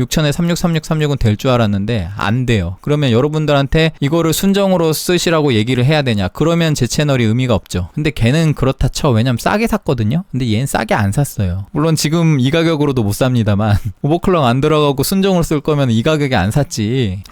6000에 363636은 될 줄 알았는데 안 돼요. 그러면 여러분들한테 이거를 순정으로 쓰시라고 얘기를 해야 되냐? 그러면 제 채널이 의미가 없죠. 근데 걔는 그렇다 쳐. 왜냐면 싸게 샀거든요. 근데 얘는 싸게 안 샀어요. 물론 지금 이 가격으로도 못 삽니다만 오버클럭 안 들어가고 순정으로 쓸 거면 이 가격에 안 샀지.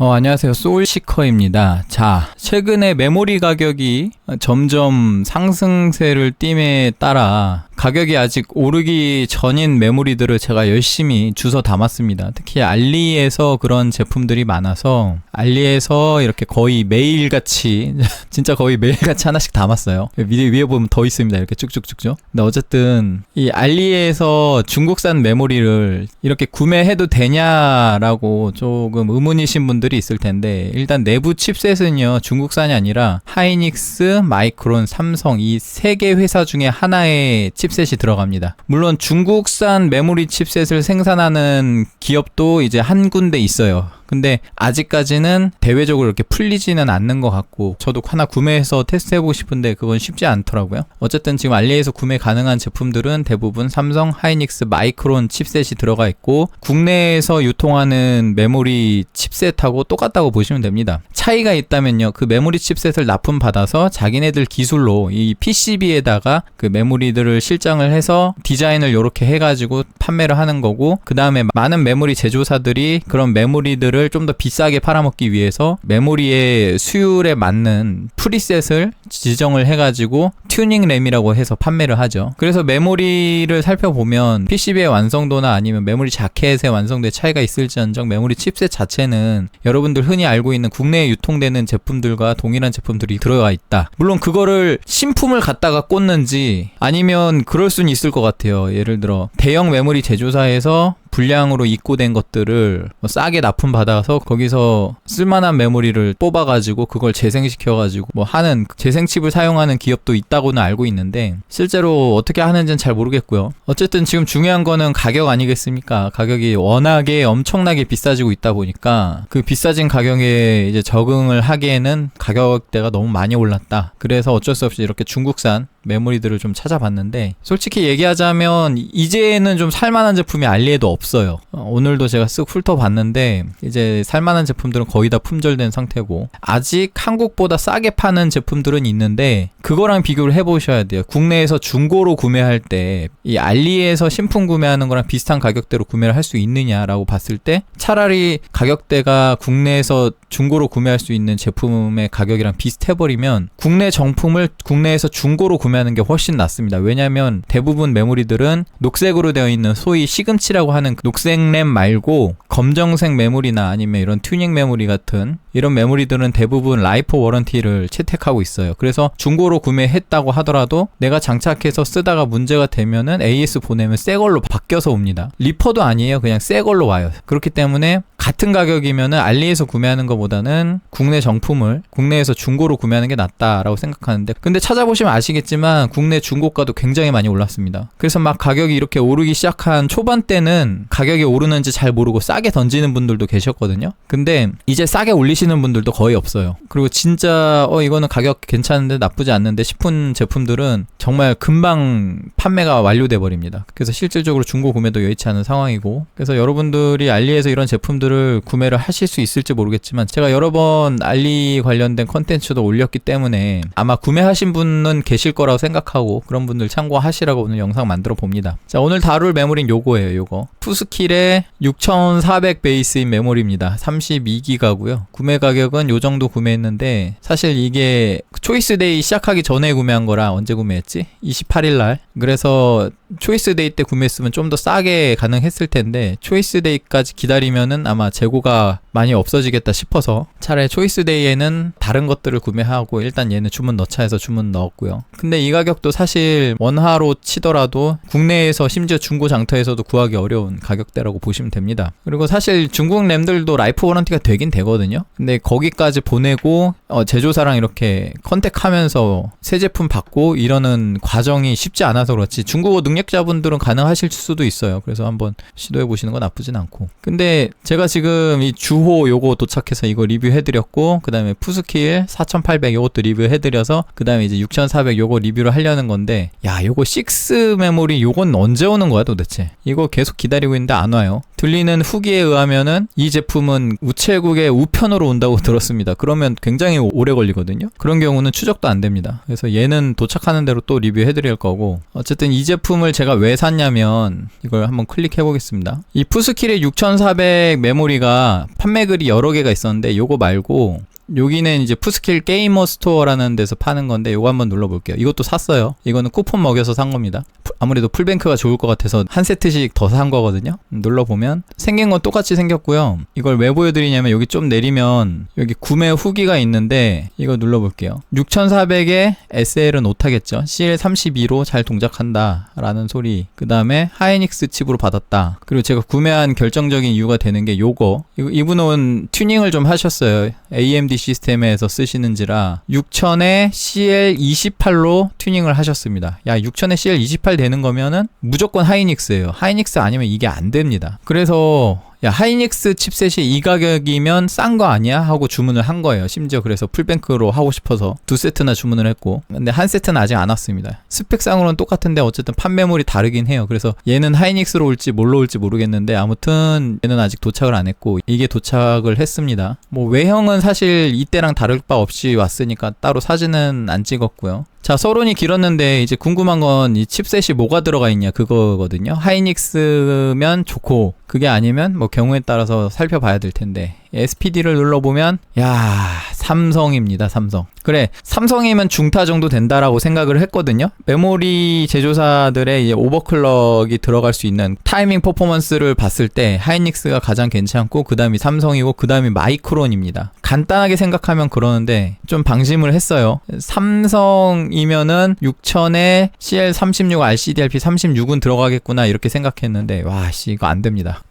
어, 안녕하세요. 소울시커입니다. 자, 최근에 메모리 가격이 점점 상승세를 띠에 따라 가격이 아직 오르기 전인 메모리들을 제가 열심히 주워 담았습니다. 특히 알리에서 그런 제품들이 많아서 알리에서 이렇게 거의 매일같이 진짜 거의 매일같이 하나씩 담았어요. 위에, 위에 보면 더 있습니다. 이렇게 쭉쭉쭉쭉. 근데 어쨌든 이 알리에서 중국산 메모리를 이렇게 구매해도 되냐라고 조금 의문이신 분들이 있을 텐데 일단 내부 칩셋은요 중국산이 아니라 하이닉스, 마이크론, 삼성 이 세 개 회사 중에 하나의 칩 셋이 들어갑니다. 물론 중국산 메모리 칩셋을 생산하는 기업도 이제 한 군데 있어요. 근데 아직까지는 대외적으로 이렇게 풀리지는 않는 것 같고 저도 하나 구매해서 테스트해보고 싶은데 그건 쉽지 않더라고요. 어쨌든 지금 알리에서 구매 가능한 제품들은 대부분 삼성, 하이닉스, 마이크론 칩셋이 들어가 있고 국내에서 유통하는 메모리 칩셋하고 똑같다고 보시면 됩니다. 차이가 있다면요. 그 메모리 칩셋을 납품받아서 자기네들 기술로 이 PCB에다가 그 메모리들을 실장을 해서 디자인을 이렇게 해가지고 판매를 하는 거고 그 다음에 많은 메모리 제조사들이 그런 메모리들을 좀 더 비싸게 팔아먹기 위해서 메모리의 수율에 맞는 프리셋을 지정을 해가지고 튜닝 램이라고 해서 판매를 하죠. 그래서 메모리를 살펴보면 PCB의 완성도나 아니면 메모리 자켓의 완성도에 차이가 있을지언정 메모리 칩셋 자체는 여러분들 흔히 알고 있는 국내에 유통되는 제품들과 동일한 제품들이 들어가 있다. 물론 그거를 신품을 갖다가 꽂는지 아니면 그럴 수는 있을 것 같아요. 예를 들어 대형 메모리 제조사에서 불량으로 입고된 것들을 뭐 싸게 납품 받아서 거기서 쓸만한 메모리를 뽑아가지고 그걸 재생시켜가지고 뭐 하는 재생칩을 사용하는 기업도 있다고는 알고 있는데 실제로 어떻게 하는지는 잘 모르겠고요. 어쨌든 지금 중요한 거는 가격 아니겠습니까? 가격이 워낙에 엄청나게 비싸지고 있다 보니까 그 비싸진 가격에 이제 적응을 하기에는 가격대가 너무 많이 올랐다. 그래서 어쩔 수 없이 이렇게 중국산 메모리들을 좀 찾아봤는데 솔직히 얘기하자면 이제는 좀 살만한 제품이 알리에도 없어요. 어, 오늘도 제가 쓱 훑어봤는데 이제 살만한 제품들은 거의 다 품절된 상태고 아직 한국보다 싸게 파는 제품들은 있는데 그거랑 비교를 해보셔야 돼요. 국내에서 중고로 구매할 때 이 알리에서 신품 구매하는 거랑 비슷한 가격대로 구매를 할 수 있느냐라고 봤을 때 차라리 가격대가 국내에서 중고로 구매할 수 있는 제품의 가격이랑 비슷해버리면 국내 정품을 국내에서 중고로 구매 하는 게 훨씬 낫습니다. 왜냐하면 대부분 메모리들은 녹색으로 되어 있는 소위 시금치라고 하는 그 녹색 램 말고 검정색 메모리나 아니면 이런 튜닝 메모리 같은 이런 메모리들은 대부분 라이프 워런티를 채택하고 있어요. 그래서 중고로 구매했다고 하더라도 내가 장착해서 쓰다가 문제가 되면은 AS 보내면 새 걸로 바뀌어서 옵니다. 리퍼도 아니에요. 그냥 새 걸로 와요. 그렇기 때문에 같은 가격이면은 알리에서 구매하는 것보다는 국내 정품을 국내에서 중고로 구매하는 게 낫다라고 생각하는데 근데 찾아보시면 아시겠지만 국내 중고가도 굉장히 많이 올랐습니다. 그래서 막 가격이 이렇게 오르기 시작한 초반 때는 가격이 오르는지 잘 모르고 싸게 던지는 분들도 계셨거든요. 근데 이제 싸게 올리시는 분들도 거의 없어요. 그리고 진짜 어 이거는 가격 괜찮은데 나쁘지 않는데 싶은 제품들은 정말 금방 판매가 완료돼 버립니다. 그래서 실질적으로 중고 구매도 여의치 않은 상황이고 그래서 여러분들이 알리에서 이런 제품들 을 구매를 하실 수 있을지 모르겠지만 제가 여러 번 알리 관련된 컨텐츠도 올렸기 때문에 아마 구매하신 분은 계실 거라고 생각하고 그런 분들 참고하시라고 오늘 영상 만들어 봅니다. 자 오늘 다룰 메모리는 요거예요. 요거 푸스킬의 6400 베이스인 메모리입니다. 32기가고요. 구매 가격은 요 정도 구매했는데 사실 이게 초이스데이 시작하기 전에 구매한 거라 언제 구매했지? 28일 날. 그래서 초이스데이 때 구매했으면 좀 더 싸게 가능했을 텐데 초이스데이까지 기다리면은 아마 재고가 많이 없어지겠다 싶어서 차라리 초이스데이에는 다른 것들을 구매하고 일단 얘는 주문 넣자 해서 주문 넣었고요. 근데 이 가격도 사실 원화로 치더라도 국내에서 심지어 중고 장터에서도 구하기 어려운 가격대라고 보시면 됩니다. 그리고 사실 중국 램들도 라이프 워런티가 되긴 되거든요. 근데 거기까지 보내고 어, 제조사랑 이렇게 컨택하면서 새 제품 받고 이러는 과정이 쉽지 않아서 그렇지 중국어 능력자분들은 가능하실 수도 있어요. 그래서 한번 시도해 보시는 건 나쁘진 않고. 근데 제가 지금 이 주호 요거 도착해서 이거 리뷰해드렸고 그 다음에 푸스킬 4800 요것도 리뷰해드려서 그 다음에 이제 6400 요거 리뷰를 하려는 건데 야 요거 6 메모리 요건 언제 오는 거야 도대체? 이거 계속 기다리고 있는데 안 와요 들리는 후기에 의하면은 이 제품은 우체국의 우편으로 온다고 들었습니다. 그러면 굉장히 오래 걸리거든요. 그런 경우는 추적도 안 됩니다. 그래서 얘는 도착하는 대로 또 리뷰해 드릴 거고. 어쨌든 이 제품을 제가 왜 샀냐면 이걸 한번 클릭해 보겠습니다. 이 푸스킬의 6400 메모리가 판매글이 여러 개가 있었는데 요거 말고 여기는 이제 푸스킬 게이머 스토어라는 데서 파는 건데 요거 한번 눌러볼게요. 이것도 샀어요. 이거는 쿠폰 먹여서 산 겁니다. 푸- 아무래도 풀뱅크가 좋을 것 같아서 한 세트씩 더 산 거거든요. 음, 눌러보면 생긴 건 똑같이 생겼고요. 이걸 왜 보여드리냐면 여기 좀 내리면 여기 구매 후기가 있는데 이거 눌러볼게요. 6400에 SL은 오타겠죠. CL32로 잘 동작한다 라는 소리. 그 다음에 하이닉스 칩으로 받았다. 그리고 제가 구매한 결정적인 이유가 되는 게 요거. 이분은 튜닝을 좀 하셨어요. AMD 시스템에서 쓰시는지라 6000에 CL28로 튜닝을 하셨습니다. 야, 6000에 CL28 되는 거면은 무조건 하이닉스예요. 하이닉스 아니면 이게 안 됩니다. 그래서 야 하이닉스 칩셋이 이 가격이면 싼 거 아니야? 하고 주문을 한 거예요. 심지어 그래서 풀뱅크로 하고 싶어서 두 세트나 주문을 했고 근데 한 세트는 아직 안 왔습니다. 스펙상으로는 똑같은데 어쨌든 판매물이 다르긴 해요. 그래서 얘는 하이닉스로 올지 뭘로 올지 모르겠는데 아무튼 얘는 아직 도착을 안 했고 이게 도착을 했습니다. 뭐 외형은 사실 이때랑 다를 바 없이 왔으니까 따로 사진은 안 찍었고요. 자, 서론이 길었는데 이제 궁금한 건 이 칩셋이 뭐가 들어가 있냐 그거거든요. 하이닉스면 좋고 그게 아니면 뭐 경우에 따라서 살펴봐야 될 텐데 SPD를 눌러보면 야 삼성입니다 삼성. 그래 삼성이면 중타 정도 된다라고 생각을 했거든요. 메모리 제조사들의 이제 오버클럭이 들어갈 수 있는 타이밍 퍼포먼스를 봤을 때 하이닉스가 가장 괜찮고 그 다음이 삼성이고 그 다음이 마이크론입니다. 간단하게 생각하면 그러는데 좀 방심을 했어요. 삼성이면은 6000에 CL36 RCDLP 36은 들어가겠구나 이렇게 생각했는데 와씨 이거 안 됩니다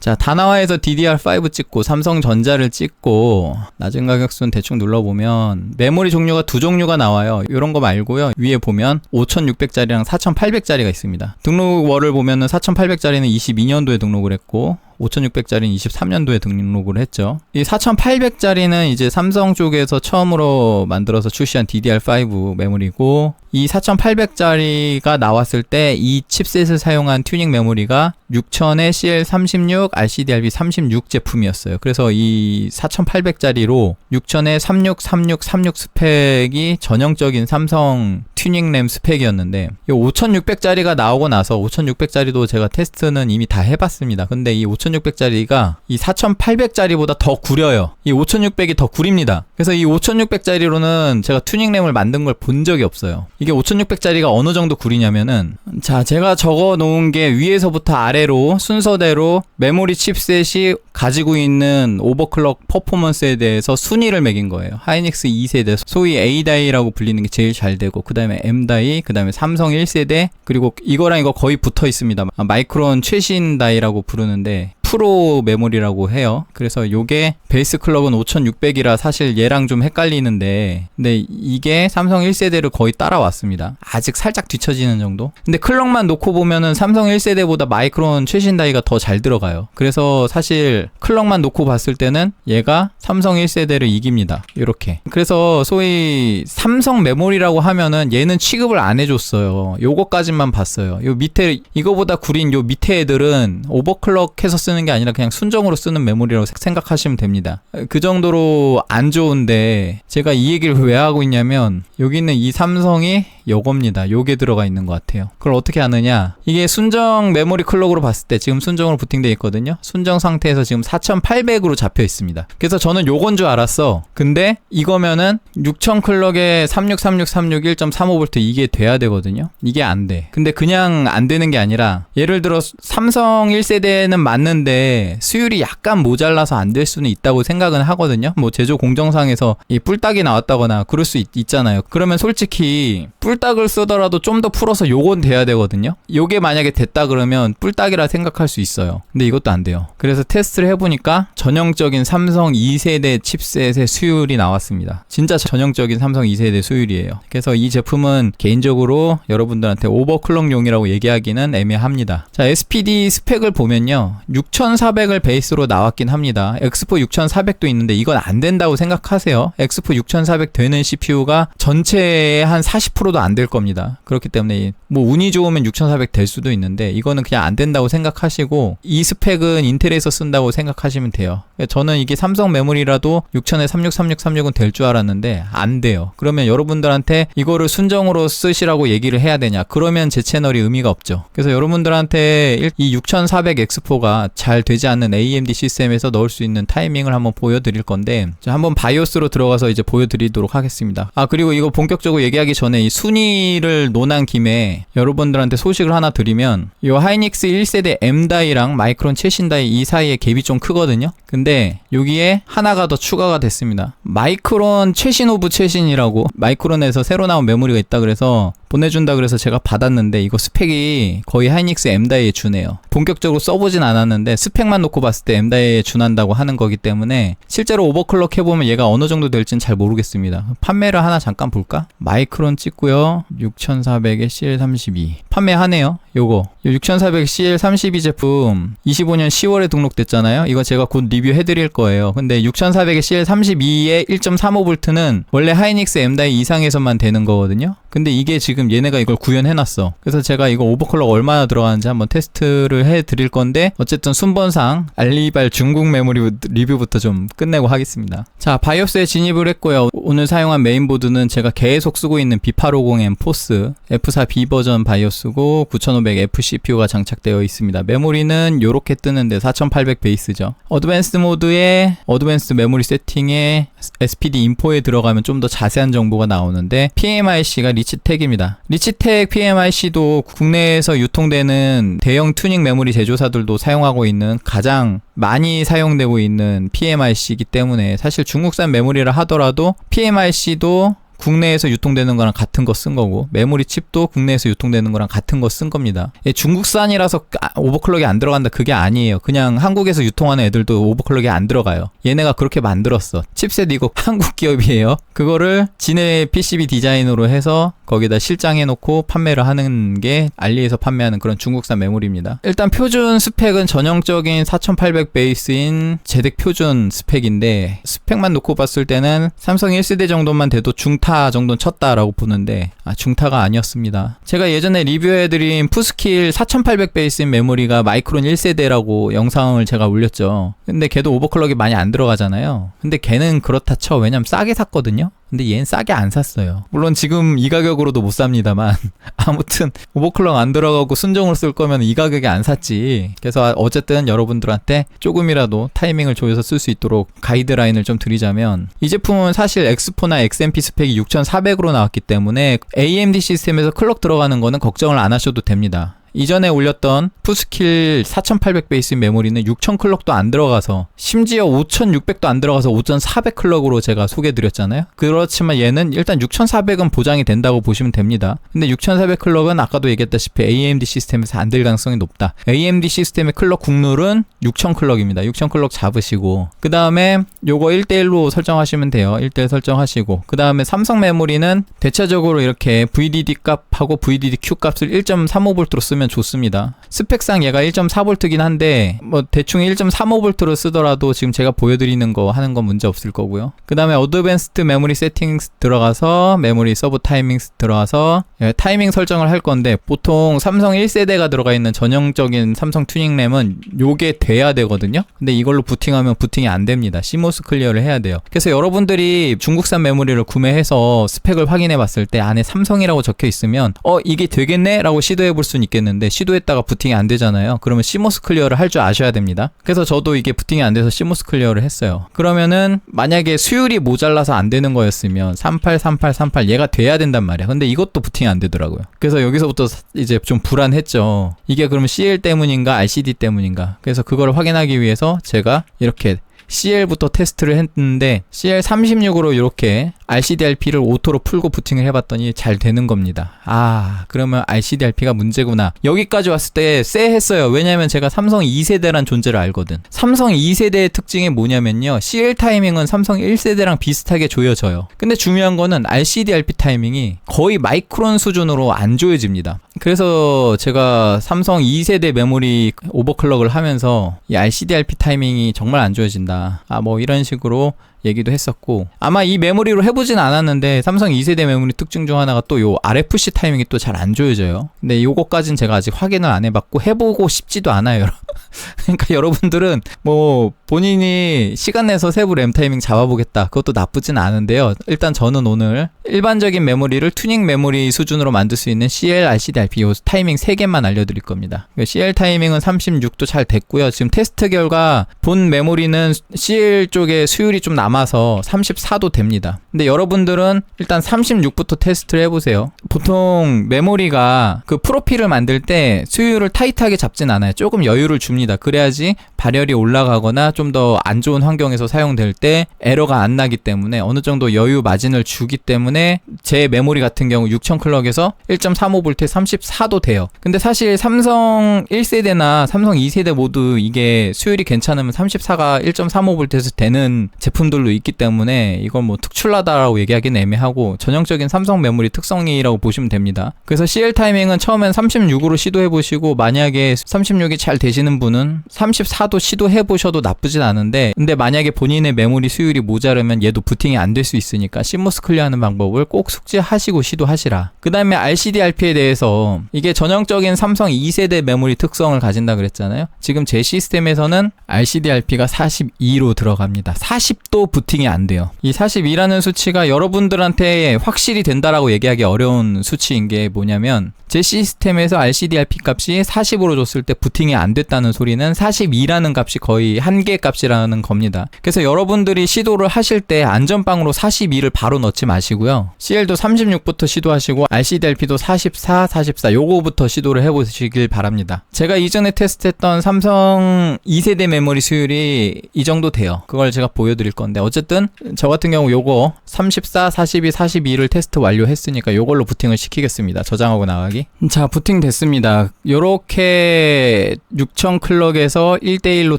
자, 다나와에서 DDR5 찍고 삼성전자를 찍고 낮은 가격순 대충 눌러보면 메모리 종류가 두 종류가 나와요. 이런 거 말고요. 위에 보면 5600짜리랑 4800짜리가 있습니다. 등록월을 보면은 4800짜리는 22년도에 등록을 했고 5600짜리는 23년도에 등록을 했죠. 이 4800짜리는 이제 삼성 쪽에서 처음으로 만들어서 출시한 DDR5 메모리고 이 4800짜리가 나왔을 때 이 칩셋을 사용한 튜닝 메모리가 6000에 CL36, RCDRB 36 제품이었어요. 그래서 이 4800짜리로 6000에 36, 36, 36 스펙이 전형적인 삼성 튜닝 램 스펙이었는데 이 5600짜리가 나오고 나서 5600짜리도 제가 테스트는 이미 다 해봤습니다. 근데 이 5600 짜리가 이 4800짜리보다 더 구려요. 이 5600이 더 구립니다. 그래서 이 5600짜리로는 제가 튜닝 램을 만든 걸 본 적이 없어요. 이게 5600짜리가 어느 정도 구리냐면은 자 제가 적어 놓은 게 위에서부터 아래로 순서대로 메모리 칩셋이 가지고 있는 오버클럭 퍼포먼스에 대해서 순위를 매긴 거예요. 하이닉스 2세대 소위 A다이라고 불리는 게 제일 잘 되고 그 다음에 M다이 그 다음에 삼성 1세대 그리고 이거랑 이거 거의 붙어 있습니다. 아, 마이크론 최신 다이라고 부르는데 프로 메모리라고 해요. 그래서 요게 베이스 클럭은 5600이라 사실 얘랑 좀 헷갈리는데 근데 이게 삼성 1세대를 거의 따라왔습니다. 아직 살짝 뒤처지는 정도? 근데 클럭만 놓고 보면은 삼성 1세대보다 마이크론 최신 다이가 더 잘 들어가요. 그래서 사실 클럭만 놓고 봤을 때는 얘가 삼성 1세대를 이깁니다. 이렇게. 그래서 소위 삼성 메모리라고 하면은 얘는 취급을 안 해줬어요. 요거까지만 봤어요. 요 밑에 이거보다 구린 요 밑에 애들은 오버클럭해서 쓰는 게 아니라 그냥 순정으로 쓰는 메모리라고 세- 생각하시면 됩니다. 그 정도로 안 좋은데 제가 이 얘기를 왜 하고 있냐면 여기 있는 이 삼성이 요겁니다. 요게 들어가 있는 것 같아요. 그걸 어떻게 아느냐? 이게 순정 메모리 클럭으로 봤을 때 지금 순정으로 부팅돼 있거든요. 순정 상태에서 지금 4800으로 잡혀 있습니다. 그래서 저는 요건 줄 알았어. 근데 이거면은 6000 클럭에 363636 1.35V 이게 돼야 되거든요. 이게 안 돼. 근데 그냥 안 되는 게 아니라 예를 들어 삼성 1세대는 맞는데 수율이 약간 모자라서 안 될 수는 있다고 생각은 하거든요. 뭐 제조 공정상에서 이 뿔딱이 나왔다거나 그럴 수 있, 잖아요 그러면 솔직히 뿔 딱을 쓰더라도 좀 더 풀어서 요건 돼야 되거든요. 요게 만약에 됐다 그러면 뿔딱이라 생각할 수 있어요. 근데 이것도 안 돼요. 그래서 테스트를 해보니까 전형적인 삼성 2세대 칩셋의 수율이 나왔습니다. 진짜 전형적인 삼성 2세대 수율이에요. 그래서 이 제품은 개인적으로 여러분들한테 오버클럭용이라고 얘기하기는 애매합니다. 자, SPD 스펙을 보면요. 6400을 베이스로 나왔긴 합니다. 엑스포 6400도 있는데 이건 안 된다고 생각하세요. 엑스포 6400 되는 CPU가 전체의 한 40%도 안 될 겁니다. 그렇기 때문에 뭐 운이 좋으면 6400 될 수도 있는데 이거는 그냥 안 된다고 생각하시고 이 스펙은 인텔에서 쓴다고 생각하시면 돼요. 저는 이게 삼성 메모리라도 6000에 363636은 될 줄 알았는데 안 돼요. 그러면 여러분들한테 이거를 순정으로 쓰시라고 얘기를 해야 되냐? 그러면 제 채널이 의미가 없죠. 그래서 여러분들한테 이 6400 X4가 잘 되지 않는 AMD 시스템에서 넣을 수 있는 타이밍을 한번 보여드릴 건데 자, 한번 바이오스로 들어가서 이제 보여드리도록 하겠습니다. 아 그리고 이거 본격적으로 얘기하기 전에 이 순위 를 논한 김에 여러분들한테 소식을 하나 드리면 이 하이닉스 1세대 M 다이랑 마이크론 최신 다이 이 사이에 갭이 좀 크거든요. 근데 여기에 하나가 더 추가가 됐습니다. 마이크론 최신 오브 최신이라고 마이크론에서 새로 나온 메모리가 있다 그래서 보내준다 그래서 제가 받았는데 이거 스펙이 거의 하이닉스 M다이에 주네요. 본격적으로 써보진 않았는데 스펙만 놓고 봤을 때 M다이에 준한다고 하는 거기 때문에 실제로 오버클럭 해보면 얘가 어느 정도 될지는 잘 모르겠습니다. 판매를 하나 잠깐 볼까? 마이크론 찍고요. 6400에 CL32 판매하네요. 요거 6400 CL32 제품 25년 10월에 등록됐잖아요. 이거 제가 곧 리뷰해 드릴 거예요. 근데 6400에 CL32에 1.35V는 원래 하이닉스 M다이 이상에서만 되는 거거든요. 근데 이게 지금 얘네가 이걸 구현해 놨어. 그래서 제가 이거 오버클럭 얼마나 들어가는지 한번 테스트를 해 드릴 건데 어쨌든 순번상 알리발 중국 메모리 리뷰부터 좀 끝내고 하겠습니다. 자 바이오스에 진입을 했고요. 오늘 사용한 메인보드는 제가 계속 쓰고 있는 B850M 포스 F4B 버전 바이오스고 9500F CPU가 장착되어 있습니다. 메모리는 요렇게 뜨는데 4800 베이스죠. 어드밴스드 모드에 어드밴스드 메모리 세팅에 SPD 인포에 들어가면 좀 더 자세한 정보가 나오는데 PMIC가 리치텍입니다. 리치텍 PMIC도 국내에서 유통되는 대형 튜닝 메모리 제조사들도 사용하고 있는 가장 많이 사용되고 있는 PMIC이기 때문에 사실 중국산 메모리를 하더라도 PMIC도 국내에서 유통되는 거랑 같은 거 쓴 거고 메모리 칩도 국내에서 유통되는 거랑 같은 거 쓴 겁니다. 예, 중국산이라서 아, 오버클럭이 안 들어간다 그게 아니에요. 그냥 한국에서 유통하는 애들도 오버클럭이 안 들어가요. 얘네가 그렇게 만들었어. 칩셋 이거 한국 기업이에요. 그거를 지네 PCB 디자인으로 해서 거기다 실장해 놓고 판매를 하는 게 알리에서 판매하는 그런 중국산 메모리입니다. 일단 표준 스펙은 전형적인 4800 베이스인 제덱 표준 스펙인데 스펙만 놓고 봤을 때는 삼성 1세대 정도만 돼도 중타 정도는 쳤다라고 보는데 아 중타가 아니었습니다. 제가 예전에 리뷰해드린 푸스킬 4800 베이스인 메모리가 마이크론 1세대라고 영상을 제가 올렸죠. 근데 걔도 오버클럭이 많이 안 들어가잖아요. 근데 걔는 그렇다 쳐. 왜냐면 싸게 샀거든요. 근데 얘는 싸게 안 샀어요. 물론 지금 이 가격으로도 못 삽니다만 아무튼 오버클럭 안 들어가고 순정을 쓸 거면 이 가격에 안 샀지. 그래서 어쨌든 여러분들한테 조금이라도 타이밍을 조여서 쓸 수 있도록 가이드라인을 좀 드리자면 이 제품은 사실 X4나 XMP 스펙이 6400으로 나왔기 때문에 AMD 시스템에서 클럭 들어가는 거는 걱정을 안 하셔도 됩니다. 이전에 올렸던 푸스킬 4800 베이스 메모리는 6000 클럭도 안 들어가서 심지어 5600도 안 들어가서 5400 클럭으로 제가 소개드렸잖아요. 그렇지만 얘는 일단 6400은 보장이 된다고 보시면 됩니다. 근데 6400 클럭은 아까도 얘기했다시피 AMD 시스템에서 안 될 가능성이 높다. AMD 시스템의 클럭 국룰은 6000 클럭입니다. 6000 클럭 잡으시고 그 다음에 요거 1대1로 설정하시면 돼요. 1대1 설정하시고 그 다음에 삼성 메모리는 대체적으로 이렇게 VDD 값하고 VDD Q 값을 1.35V로 쓰면 쓰면 좋습니다. 스펙상 얘가 1.4V긴 한데 뭐 대충 1.35V로 쓰더라도 지금 제가 보여드리는 거 하는 건 문제 없을 거고요. 그 다음에 어드밴스드 메모리 세팅스 들어가서 메모리 서브 타이밍스 들어가서 예, 타이밍 설정을 할 건데 보통 삼성 1세대가 들어가 있는 전형적인 삼성 튜닝 램은 요게 돼야 되거든요. 근데 이걸로 부팅하면 부팅이 안 됩니다. 시모스 클리어를 해야 돼요. 그래서 여러분들이 중국산 메모리를 구매해서 스펙을 확인해 봤을 때 안에 삼성이라고 적혀 있으면 어 이게 되겠네 라고 시도해 볼 수는 있겠는데 시도했다가 부팅이 안 되잖아요. 그러면 시모스 클리어를 할 줄 아셔야 됩니다. 그래서 저도 이게 부팅이 안 돼서 시모스 클리어를 했어요. 그러면은 만약에 수율이 모자라서 안 되는 거였으면 38, 38, 38 얘가 돼야 된단 말이야. 근데 이것도 부팅 이 안 되더라고요. 그래서 여기서부터 이제 좀 불안했죠. 이게 그러면 CL 때문인가 RCD 때문인가. 그래서 그걸 확인하기 위해서 제가 이렇게 CL부터 테스트를 했는데 CL36으로 이렇게 RCDRP를 오토로 풀고 부팅을 해봤더니 잘 되는 겁니다. 아, 그러면 RCDRP가 문제구나. 여기까지 왔을 때 쎄했어요. 왜냐면 제가 삼성 2세대란 존재를 알거든. 삼성 2세대의 특징이 뭐냐면요. CL 타이밍은 삼성 1세대랑 비슷하게 조여져요. 근데 중요한 거는 RCDRP 타이밍이 거의 마이크론 수준으로 안 조여집니다. 그래서 제가 삼성 2세대 메모리 오버클럭을 하면서 이 RCDRP 타이밍이 정말 안 좋아진다. 아, 뭐 이런 식으로 얘기도 했었고 아마 이 메모리로 해 보진 않았는데 삼성 2세대 메모리 특징 중 하나가 또 요 RFC 타이밍이 또 잘 안 조여져요. 근데 요거까진 제가 아직 확인을 안 해봤고 해보고 싶지도 않아요 그러니까 여러분들은 뭐 본인이 시간 내서 세부 램 타이밍 잡아보겠다. 그것도 나쁘진 않은데요. 일단 저는 오늘 일반적인 메모리를 튜닝 메모리 수준으로 만들 수 있는 CL, RCD-RP 요 타이밍 3개만 알려드릴 겁니다. CL 타이밍은 36도 잘 됐고요. 지금 테스트 결과 본 메모리는 CL 쪽에 수율이 좀 남아서 34도 됩니다. 근데 여러분들은 일단 36부터 테스트를 해보세요. 보통 메모리가 그 프로필을 만들 때 수율을 타이트하게 잡진 않아요. 조금 여유를 줍니다. 그래야지 발열이 올라가거나 좀 더 안 좋은 환경에서 사용될 때 에러가 안 나기 때문에 어느 정도 여유 마진을 주기 때문에 제 메모리 같은 경우 6000 클럭에서 1.35V 34도 돼요. 근데 사실 삼성 1세대나 삼성 2세대 모두 이게 수율이 괜찮으면 34가 1.35V에서 되는 제품들도 있기 때문에 이건 뭐 특출나다라고 얘기하기는 애매하고 전형적인 삼성 메모리 특성이라고 보시면 됩니다. 그래서 CL 타이밍은 처음엔 36으로 시도해 보시고 만약에 36이 잘 되시는 분은 34도 시도해 보셔도 나쁘진 않은데 근데 만약에 본인의 메모리 수율이 모자르면 얘도 부팅이 안 될 수 있으니까 시모스 클리어하는 방법을 꼭 숙지하시고 시도하시라. 그 다음에 RCD-RP에 대해서 이게 전형적인 삼성 2세대 메모리 특성을 가진다 그랬잖아요. 지금 제 시스템에서는 RCD-RP가 42로 들어갑니다. 40도 부팅이 안 돼요. 이 42라는 수치가 여러분들한테 확실히 된다라고 얘기하기 어려운 수치인 게 뭐냐면 제 시스템에서 RCD-RP 값이 40으로 줬을 때 부팅이 안 됐다는 소리는 42라는 값이 거의 한계 값이라는 겁니다. 그래서 여러분들이 시도를 하실 때 안전빵으로 42를 바로 넣지 마시고요. CL도 36부터 시도하시고 RCD-RP도 44, 44 요거부터 시도를 해보시길 바랍니다. 제가 이전에 테스트했던 삼성 2세대 메모리 수율이 이 정도 돼요. 그걸 제가 보여드릴 건데 어쨌든 저 같은 경우 요거 34, 42, 42를 테스트 완료했으니까 요걸로 부팅을 시키겠습니다. 저장하고 나가기. 자, 부팅 됐습니다. 요렇게 6000 클럭에서 1대 1로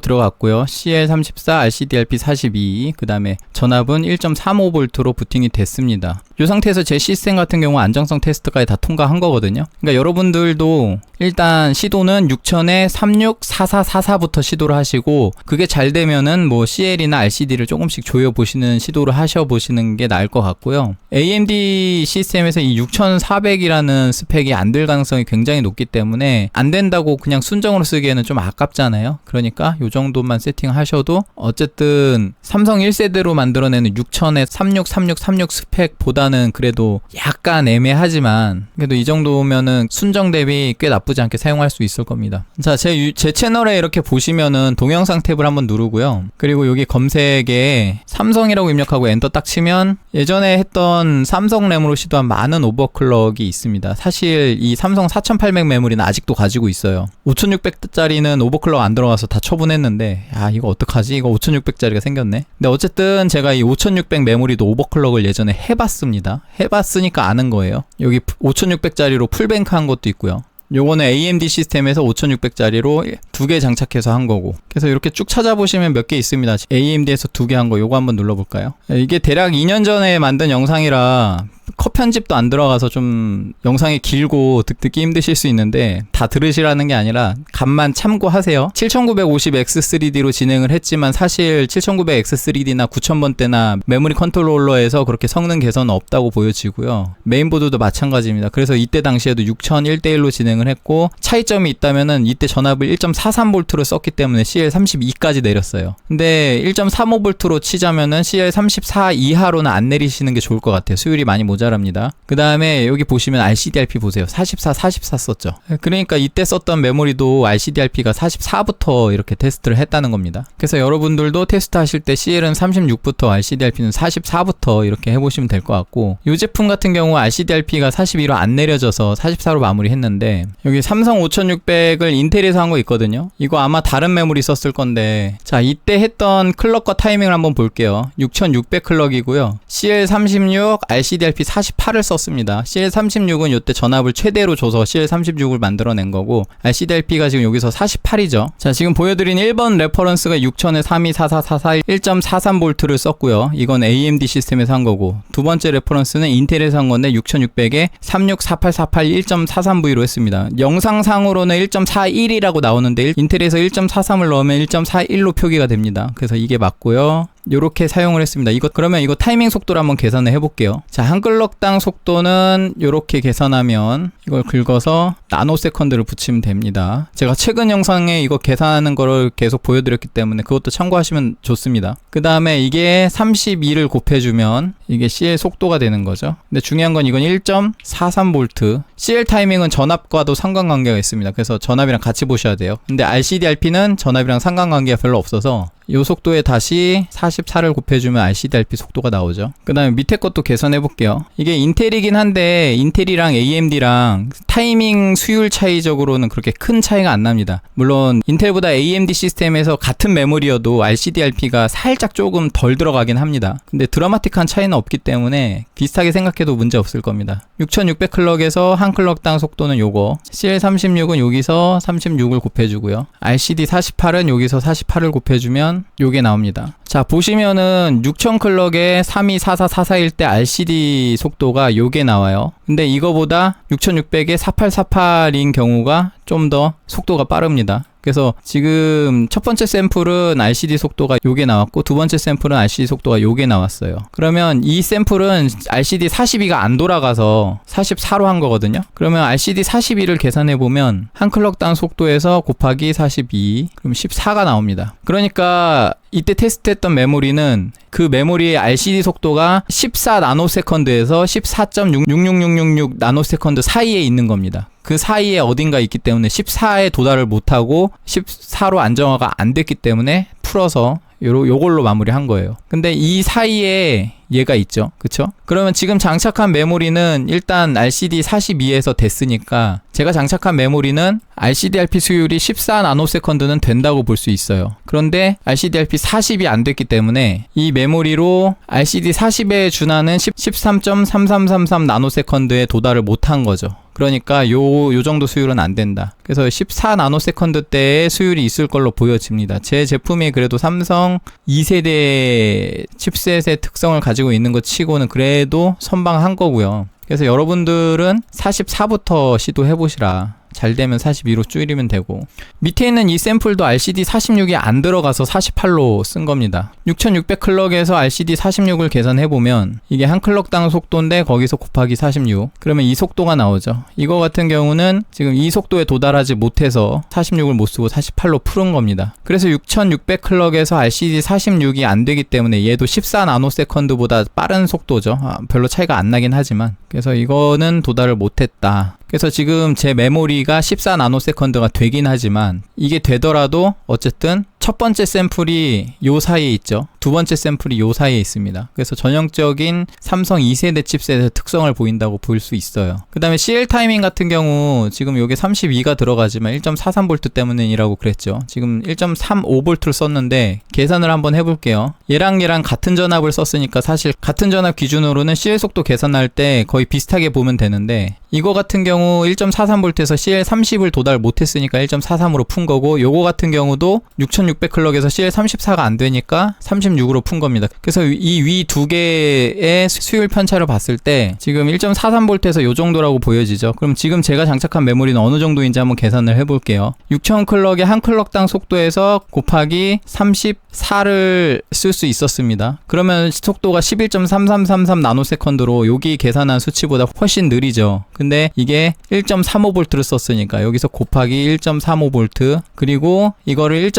들어갔고요. CL34, RCDRP 42, 그 다음에 전압은 1.35V로 부팅이 됐습니다. 이 상태에서 제 시스템 같은 경우 안정성 테스트까지 다 통과한 거거든요. 그러니까 여러분들도 일단 시도는 6000에 36, 44, 44부터 시도를 하시고 그게 잘 되면은 뭐 CL이나 RCD를 조금씩 조여 보시는 시도를 하셔 보시는 게 나을 것 같고요. AMD 시스템에서 이 6400이라는 스펙이 안 될 가능성이 굉장히 높기 때문에 안 된다고 그냥 순정으로 쓰기에는 좀 아깝잖아요. 그러니까 요 정도만 세팅하셔도 어쨌든 삼성 1세대로 만들어내는 6000에 36, 36, 36 스펙보다 는 그래도 약간 애매하지만 그래도 이 정도면은 순정 대비 꽤 나쁘지 않게 사용할 수 있을 겁니다. 자, 제, 유- 제 채널에 이렇게 보시면은 동영상 탭을 한번 누르고요. 그리고 여기 검색에 삼성이라고 입력하고 엔터 딱 치면 예전에 했던 삼성 램으로 시도한 많은 오버클럭이 있습니다. 사실 이 삼성 4800 메모리는 아직도 가지고 있어요. 5600짜리는 오버클럭 안 들어가서 다 처분했는데 야 이거 어떡하지? 이거 5600짜리가 생겼네. 근데 어쨌든 제가 이 5600 메모리도 오버클럭을 예전에 해봤습니다. 해봤으니까 아는 거예요. 여기 5600짜리로 풀뱅크 한 것도 있고요. 요거는 AMD 시스템에서 5600짜리로 두 개 장착해서 한 거고. 그래서 이렇게 쭉 찾아보시면 몇 개 있습니다. AMD에서 두 개 한 거 요거 한번 눌러볼까요? 이게 대략 2년 전에 만든 영상이라 컷 편집도 안 들어가서 좀 영상이 길고 듣, 듣기 힘드실 수 있는데 다 들으시라는 게 아니라 간만 참고하세요. 7950X3D로 진행을 했지만 사실 7900X3D나 9000번대나 메모리 컨트롤러에서 그렇게 성능 개선은 없다고 보여지고요. 메인보드도 마찬가지입니다. 그래서 이때 당시에도 6000 1대1로 진행을 했고 차이점이 있다면은 이때 전압을 1.43V로 썼기 때문에 CL32까지 내렸어요. 근데 1.35V로 치자면은 CL34 이하로는 안 내리시는 게 좋을 것 같아요. 수율이 많이 못 모자랍니다. 그 다음에 여기 보시면 RCDRP 보세요. 44, 44 썼죠. 그러니까 이때 썼던 메모리도 RCDRP가 44부터 이렇게 테스트를 했다는 겁니다. 그래서 여러분들도 테스트 하실 때 CL은 36부터 RCDRP는 44부터 이렇게 해보시면 될 것 같고 이 제품 같은 경우 RCDRP가 42로 안 내려져서 44로 마무리했는데 여기 삼성 5600을 인텔에서 한 거 있거든요. 이거 아마 다른 메모리 썼을 건데 자 이때 했던 클럭과 타이밍을 한번 볼게요. 6600 클럭이고요. CL36, RCDRP 48을 썼습니다. CL36은 이때 전압을 최대로 줘서 CL36을 만들어낸 거고 RCDRP가 지금 여기서 48이죠. 자 지금 보여드린 1번 레퍼런스가 6000에 324444 1.43V를 썼고요. 이건 AMD 시스템에서 한 거고 두 번째 레퍼런스는 인텔에서 한 건데 6600에 364848 1.43V로 했습니다. 영상상으로는 1.41이라고 나오는데 인텔에서 1.43을 넣으면 1.41로 표기가 됩니다. 그래서 이게 맞고요. 요렇게 사용을 했습니다. 이거 그러면 이거 타이밍 속도를 한번 계산을 해볼게요. 자, 한 클럭당 속도는 요렇게 계산하면 이걸 긁어서 나노 세컨드를 붙이면 됩니다. 제가 최근 영상에 이거 계산하는 거를 계속 보여드렸기 때문에 그것도 참고하시면 좋습니다. 그 다음에 이게 32를 곱해주면 이게 CL 속도가 되는 거죠. 근데 중요한 건 이건 1.43V. CL 타이밍은 전압과도 상관관계가 있습니다. 그래서 전압이랑 같이 보셔야 돼요. 근데 RCDRP는 전압이랑 상관관계가 별로 없어서 이 속도에 다시 44를 곱해주면 RCDRP 속도가 나오죠. 그 다음에 밑에 것도 계산해 볼게요. 이게 인텔이긴 한데 인텔이랑 AMD랑 타이밍 수율 차이적으로는 그렇게 큰 차이가 안 납니다. 물론 인텔보다 AMD 시스템에서 같은 메모리여도 RCDRP가 살짝 조금 덜 들어가긴 합니다. 근데 드라마틱한 차이는 없기 때문에 비슷하게 생각해도 문제 없을 겁니다. 6600 클럭에서 한 클럭당 속도는 요거 CL36은 여기서 36을 곱해주고요. RCD48은 여기서 48을 곱해주면 요게 나옵니다. 자 보시면은 6000 클럭에 324444일 때 RCD 속도가 요게 나와요. 근데 이거보다 6600에 4848인 경우가 좀 더 속도가 빠릅니다. 그래서 지금 첫 번째 샘플은 RCD 속도가 요게 나왔고 두 번째 샘플은 RCD 속도가 요게 나왔어요. 그러면 이 샘플은 RCD 42가 안 돌아가서 44로 한 거거든요. 그러면 RCD 42를 계산해 보면 한 클럭당 속도에서 곱하기 42 그럼 14가 나옵니다. 그러니까 이때 테스트했던 메모리는 그 메모리의 RCD 속도가 14 나노세컨드에서 14.66666 나노세컨드 사이에 있는 겁니다. 그 사이에 어딘가 있기 때문에 14에 도달을 못하고 14로 안정화가 안 됐기 때문에 풀어서 요걸로 마무리한 거예요. 근데 이 사이에 얘가 있죠. 그쵸? 그러면 지금 장착한 메모리는 일단 RCD 42에서 됐으니까 제가 장착한 메모리는 RCDRP 수율이 14 나노세컨드는 된다고 볼 수 있어요. 그런데 RCDRP 40이 안 됐기 때문에 이 메모리로 RCD 40에 준하는 13.3333 나노세컨드에 도달을 못한 거죠. 그러니까 요, 요 정도 수율은 안 된다. 그래서 14 나노세컨드 대의 수율이 있을 걸로 보여집니다. 제 제품이 그래도 삼성 2세대 칩셋의 특성을 가지고 있는 것 치고는 그래도 선방한 거고요. 그래서 여러분들은 44부터 시도해 보시라. 잘 되면 42로 줄이면 되고. 밑에 있는 이 샘플도 RCD 46이 안 들어가서 48로 쓴 겁니다. 6600 클럭에서 RCD 46을 계산해 보면 이게 한 클럭당 속도인데 거기서 곱하기 46 그러면 이 속도가 나오죠. 이거 같은 경우는 지금 이 속도에 도달하지 못해서 46을 못 쓰고 48로 푸른 겁니다. 그래서 6600 클럭에서 RCD 46이 안 되기 때문에 얘도 14 나노세컨드보다 빠른 속도죠. 아, 별로 차이가 안 나긴 하지만. 그래서 이거는 도달을 못했다 그래서 지금 제 메모리가 14 나노세컨드가 되긴 하지만 이게 되더라도 어쨌든 첫 번째 샘플이 요 사이에 있죠. 두 번째 샘플이 요 사이에 있습니다. 그래서 전형적인 삼성 2세대 칩셋의 특성을 보인다고 볼 수 있어요. 그 다음에 CL 타이밍 같은 경우 지금 요게 32가 들어가지만 1.43V 때문이라고 그랬죠. 지금 1.35V를 썼는데 계산을 한번 해볼게요. 얘랑 얘랑 같은 전압을 썼으니까 사실 같은 전압 기준으로는 CL 속도 계산할 때 거의 비슷하게 보면 되는데 이거 같은 경우 1.43V에서 CL 30을 도달 못했으니까 1.43으로 푼 거고 요거 같은 경우도 6600 클럭에서 CL 34가 안 되니까 36으로 푼 겁니다. 그래서 이 위 두 개의 수율 편차를 봤을 때 지금 1.43V에서 요 정도라고 보여지죠. 그럼 지금 제가 장착한 메모리는 어느 정도인지 한번 계산을 해볼게요. 6000 클럭의 한 클럭당 속도에서 곱하기 34를 쓸 수 있었습니다. 그러면 속도가 11.3333 나노세컨드로 여기 계산한 수치보다 훨씬 느리죠. 근데 이게 1.35V를 썼으니까 여기서 곱하기 1.35V 그리고 이거를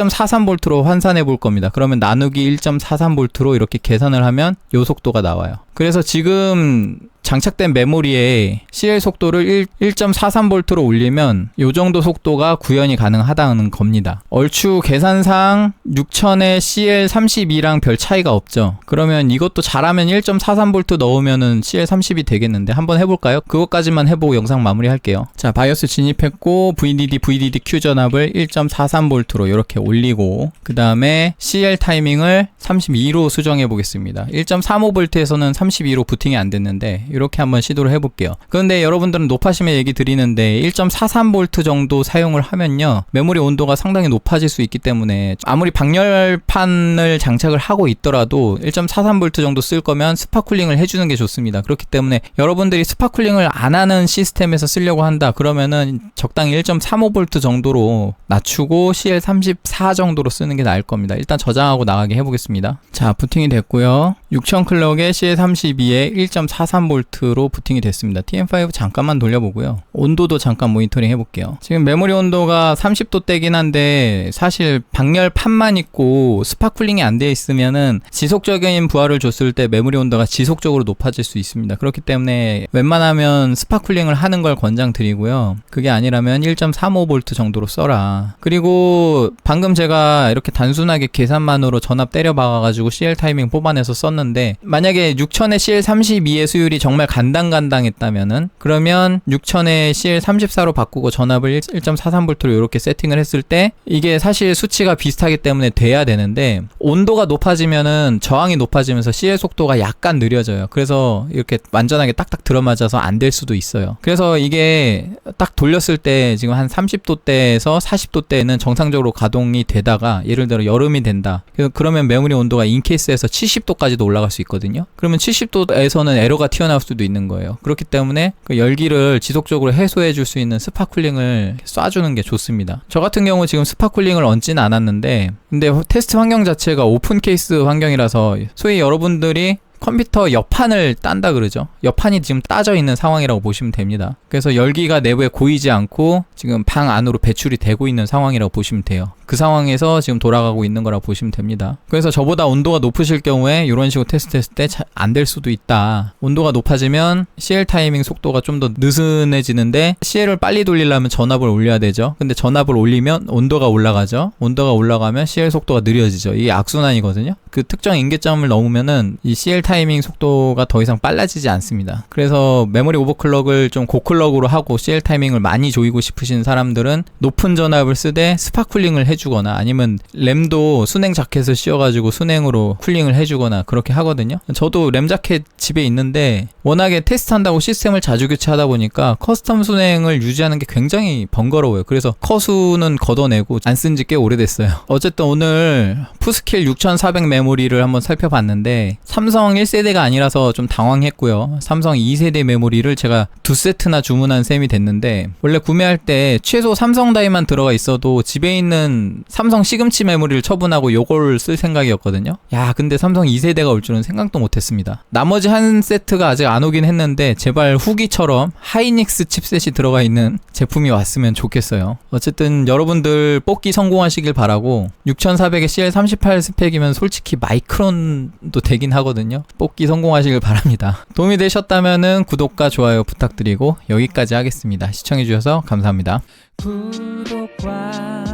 1.43V로 환산해 볼 겁니다. 그러면 나누기 1.43V로 이렇게 계산을 하면 요 속도가 나와요. 그래서 지금 장착된 메모리에 CL 속도를 1, 1.43V로 올리면 요 정도 속도가 구현이 가능하다는 겁니다. 얼추 계산상 6000에 CL32랑 별 차이가 없죠. 그러면 이것도 잘하면 1.43V 넣으면은 CL30이 되겠는데 한번 해볼까요? 그것까지만 해보고 영상 마무리할게요. 자, 바이오스 진입했고 VDD, VDD Q 전압을 1.43V로 이렇게 올리고 그 다음에 CL 타이밍을 32로 수정해 보겠습니다. 1.35V에서는 32로 부팅이 안 됐는데 이렇게 한번 시도를 해볼게요. 그런데 여러분들은 높아심에 얘기 드리는데 1.43V 정도 사용을 하면요 메모리 온도가 상당히 높아질 수 있기 때문에 아무리 방열판을 장착을 하고 있더라도 1.43V 정도 쓸 거면 스파쿨링을 해주는 게 좋습니다. 그렇기 때문에 여러분들이 스파쿨링을 안 하는 시스템에서 쓰려고 한다 그러면은 적당히 1.35V 정도로 낮추고 CL34 정도로 쓰는 게 나을 겁니다. 일단 저장하고 나가게 해보겠습니다. 자 부팅이 됐고요. 6000 클럭에 CL32에 1.43V 로 부팅이 됐습니다. TM5 잠깐만 돌려보고요. 온도도 잠깐 모니터링 해볼게요. 지금 메모리 온도가 30도대긴 한데 사실 방열판만 있고 스파쿨링이 안 되어 있으면은 지속적인 부하를 줬을 때 메모리 온도가 지속적으로 높아질 수 있습니다. 그렇기 때문에 웬만하면 스파쿨링을 하는 걸 권장드리고요. 그게 아니라면 1.35V 정도로 써라. 그리고 방금 제가 이렇게 단순하게 계산만으로 전압 때려 박아가지고 CL 타이밍 뽑아내서 썼는데 만약에 6000에 CL32의 수율이 정말 간당간당했다면은 그러면 6000에 CL34로 바꾸고 전압을 1.43V로 이렇게 세팅을 했을 때 이게 사실 수치가 비슷하기 때문에 돼야 되는데 온도가 높아지면은 저항이 높아지면서 CL 속도가 약간 느려져요. 그래서 이렇게 완전하게 딱딱 들어맞아서 안 될 수도 있어요. 그래서 이게 딱 돌렸을 때 지금 한 30도대에서 40도대에는 정상적으로 가동이 되다가 예를 들어 여름이 된다. 그- 그러면 메모리 온도가 인케이스에서 70도까지도 올라갈 수 있거든요. 그러면 70도에서는 에러가 튀어나 올 수도 있는 거예요. 그렇기 때문에 그 열기를 지속적으로 해소해 줄 수 있는 스파쿨링을 쏴주는 게 좋습니다. 저 같은 경우 지금 스파쿨링을 얹진 않았는데 근데 테스트 환경 자체가 오픈 케이스 환경이라서 소위 여러분들이 컴퓨터 옆판을 딴다 그러죠. 옆판이 지금 따져 있는 상황이라고 보시면 됩니다. 그래서 열기가 내부에 고이지 않고 지금 방 안으로 배출이 되고 있는 상황이라고 보시면 돼요. 그 상황에서 지금 돌아가고 있는 거라고 보시면 됩니다. 그래서 저보다 온도가 높으실 경우에 이런 식으로 테스트했을 때 안 될 수도 있다. 온도가 높아지면 CL 타이밍 속도가 좀 더 느슨해지는데 CL을 빨리 돌리려면 전압을 올려야 되죠. 근데 전압을 올리면 온도가 올라가죠. 온도가 올라가면 CL 속도가 느려지죠. 이게 악순환이거든요. 그 특정 임계점을 넘으면은 이 CL 타이밍 속도가 더 이상 빨라지지 않습니다. 그래서 메모리 오버클럭을 좀 고클럭으로 하고 CL 타이밍을 많이 조이고 싶으신 사람들은 높은 전압을 쓰되 스파 쿨링을 해주거나 아니면 램도 순행 자켓을 씌워가지고 순행으로 쿨링을 해주거나 그렇게 하거든요. 저도 램 자켓 집에 있는데 워낙에 테스트한다고 시스템을 자주 교체하다 보니까 커스텀 순행을 유지하는 게 굉장히 번거로워요. 그래서 커수는 걷어내고 안 쓴 지 꽤 오래됐어요. 어쨌든 오늘 푸스킬 6400 메모리를 한번 살펴봤는데 삼성 1세대가 아니라서 좀 당황했고요. 삼성 2세대 메모리를 제가 두 세트나 주문한 셈이 됐는데 원래 구매할 때 최소 삼성 다이만 들어가 있어도 집에 있는 삼성 시금치 메모리를 처분하고 요걸 쓸 생각이었거든요. 야, 근데 삼성 2세대가 올 줄은 생각도 못했습니다. 나머지 한 세트가 아직 안 오긴 했는데 제발 후기처럼 하이닉스 칩셋이 들어가 있는 제품이 왔으면 좋겠어요. 어쨌든 여러분들 뽑기 성공하시길 바라고 6400에 CL38 스펙이면 솔직히 마이크론도 되긴 하거든요. 뽑기 성공하시길 바랍니다. 도움이 되셨다면 구독과 좋아요 부탁드리고 여기까지 하겠습니다. 시청해주셔서 감사합니다. 구독과